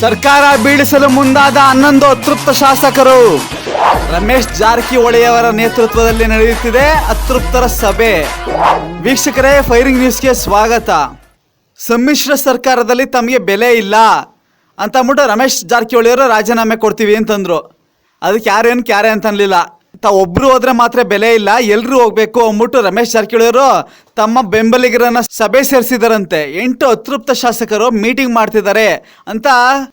ಸರ್ಕಾರ ಬೀಳಿಸಲು ಮುಂದಾದ ಹನ್ನೊಂದು ಅತೃಪ್ತ ಶಾಸಕರು. ರಮೇಶ್ ಜಾರಕಿಹೊಳಿಯವರ ನೇತೃತ್ವದಲ್ಲಿ ನಡೆಯುತ್ತಿದೆ ಅತೃಪ್ತರ ಸಭೆ. ವೀಕ್ಷಕರೇ, ಫೈರಿಂಗ್ ನ್ಯೂಸ್ಗೆ ಸ್ವಾಗತ. ಸಮ್ಮಿಶ್ರ ಸರ್ಕಾರದಲ್ಲಿ ತಮಗೆ ಬೆಲೆ ಇಲ್ಲ. ಅಂತ ಅಂದ್ಬಿಟ್ಟು ರಮೇಶ್ ಜಾರಕಿಹೊಳಿಯವರು ರಾಜೀನಾಮೆ ಕೊಡ್ತೀವಿ ಅಂತಂದ್ರು. ಅದಕ್ಕೆ ಯಾರೇನು ಕ್ಯಾರೆ ಅಂತ ಅನ್ಲಿಲ್ಲ ತಾ ಒಬ್ರು ಹೋದ್ರೆ ಮಾತ್ರ ಬೆಲೆ ಇಲ್ಲ ಎಲ್ಲರೂ ಹೋಗ್ಬೇಕು ಅಂದ್ಬಿಟ್ಟು ರಮೇಶ್ ಜಾರಕಿಹೊಳಿ ಅವರು ತಮ್ಮ ಬೆಂಬಲಿಗರನ್ನ ಸಭೆ ಸೇರಿಸಿದಾರಂತೆ. ಎಂಟು ಅತೃಪ್ತ ಶಾಸಕರು ಮೀಟಿಂಗ್ ಮಾಡ್ತಿದ್ದಾರೆ ಅಂತ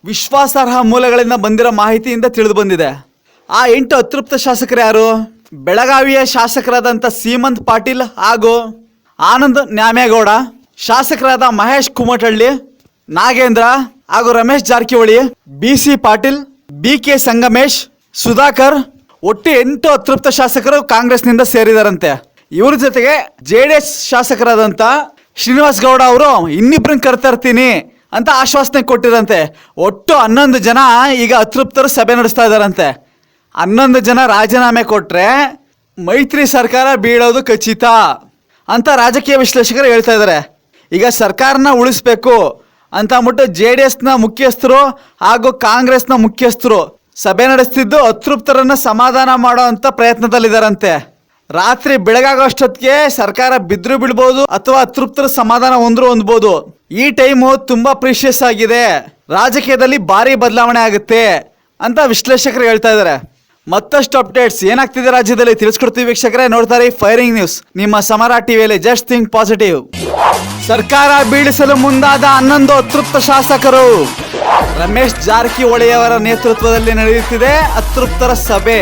ವಿಶ್ವಾಸಾರ್ಹ ಮೂಲಗಳಿಂದ ಬಂದಿರೋ ಮಾಹಿತಿಯಿಂದ ತಿಳಿದು ಬಂದಿದೆ. ಆ ಎಂಟು ಅತೃಪ್ತ ಶಾಸಕರು ಯಾರು? ಬೆಳಗಾವಿಯ ಶಾಸಕರಾದಂಥ ಸೀಮಂತ್ ಪಾಟೀಲ್ ಹಾಗೂ ಆನಂದ್ ನ್ಯಾಮೇಗೌಡ, ಶಾಸಕರಾದ ಮಹೇಶ್ ಕುಮಟಳ್ಳಿ, ನಾಗೇಂದ್ರ ಹಾಗೂ Ramesh Jarkiholi, B C Patil, B K Sangamesh, Sudhakar ಒಟ್ಟು ಎಂಟು ಅತೃಪ್ತ ಶಾಸಕರು ಕಾಂಗ್ರೆಸ್ನಿಂದ ಸೇರಿದಾರಂತೆ. ಇವ್ರ ಜೊತೆಗೆ ಜೆ ಡಿ ಎಸ್ ಶಾಸಕರಾದಂಥ ಶ್ರೀನಿವಾಸ್ ಗೌಡ ಅವರು ಇನ್ನಿಬ್ಬರನ್ನ ಕರ್ತರ್ತೀನಿ ಅಂತ ಆಶ್ವಾಸನೆ ಕೊಟ್ಟಿರಂತೆ. ಒಟ್ಟು ಹನ್ನೊಂದು ಜನ ಈಗ ಅತೃಪ್ತರು ಸಭೆ ನಡೆಸ್ತಾ ಇದ್ದಾರಂತೆ ಹನ್ನೊಂದು ಜನ ರಾಜೀನಾಮೆ ಕೊಟ್ಟರೆ ಮೈತ್ರಿ ಸರ್ಕಾರ ಬೀಳೋದು ಖಚಿತ ಅಂತ ರಾಜಕೀಯ ವಿಶ್ಲೇಷಕರು ಹೇಳ್ತಾ ಇದ್ದಾರೆ ಈಗ ಸರ್ಕಾರನ ಉಳಿಸ್ಬೇಕು ಅಂತ ಅಂದ್ಬಿಟ್ಟು ಜೆ ಡಿ ಎಸ್ನ ಮುಖ್ಯಸ್ಥರು ಹಾಗೂ ಕಾಂಗ್ರೆಸ್ನ ಮುಖ್ಯಸ್ಥರು ಸಭೆ ನಡೆಸ್ತಿದ್ದು ಅತೃಪ್ತರನ್ನು ಸಮಾಧಾನ ಮಾಡೋ ಅಂತ ಪ್ರಯತ್ನದಲ್ಲಿದ್ದಾರಂತೆ ರಾತ್ರಿ ಬೆಳಗಾಗೋಷ್ಟೊತ್ತಿಗೆ ಸರ್ಕಾರ ಬಿದ್ರು ಬಿಡ್ಬೋದು ಅಥವಾ ಅತೃಪ್ತರ ಸಮಾಧಾನ ಹೊಂದ್ರು ಹೊಂದ್ಬೋದು ಈ ಟೈಮು ತುಂಬಾ ಪ್ರೀಶಿಯಸ್ ಆಗಿದೆ. ರಾಜಕೀಯದಲ್ಲಿ ಭಾರಿ ಬದಲಾವಣೆ ಆಗುತ್ತೆ ಅಂತ ವಿಶ್ಲೇಷಕರು ಹೇಳ್ತಾ ಇದ್ದಾರೆ. ಮತ್ತಷ್ಟು ಅಪ್ಡೇಟ್ಸ್ ಏನಾಗ್ತಿದೆ ರಾಜ್ಯದಲ್ಲಿ ತಿಳಿಸ್ಕೊಡ್ತೀವಿ ವೀಕ್ಷಕರೇ. ನೋಡ್ತಾರೆ ಫೈರಿಂಗ್ ನ್ಯೂಸ್. ನಿಮ್ಮ ಸಮರ ಟಿವಿಯಲ್ಲಿ ಜಸ್ಟ್ ಥಿಂಕ್ ಪಾಸಿಟಿವ್. ಸರ್ಕಾರ ಬೀಳಿಸಲು ಮುಂದಾದ ಹನ್ನೊಂದು ಅತೃಪ್ತ ಶಾಸಕರು. ರಮೇಶ್ ಜಾರಕಿಹೊಳಿಯವರ ನೇತೃತ್ವದಲ್ಲಿ ನಡೆಯುತ್ತಿದೆ ಅತೃಪ್ತರ ಸಭೆ.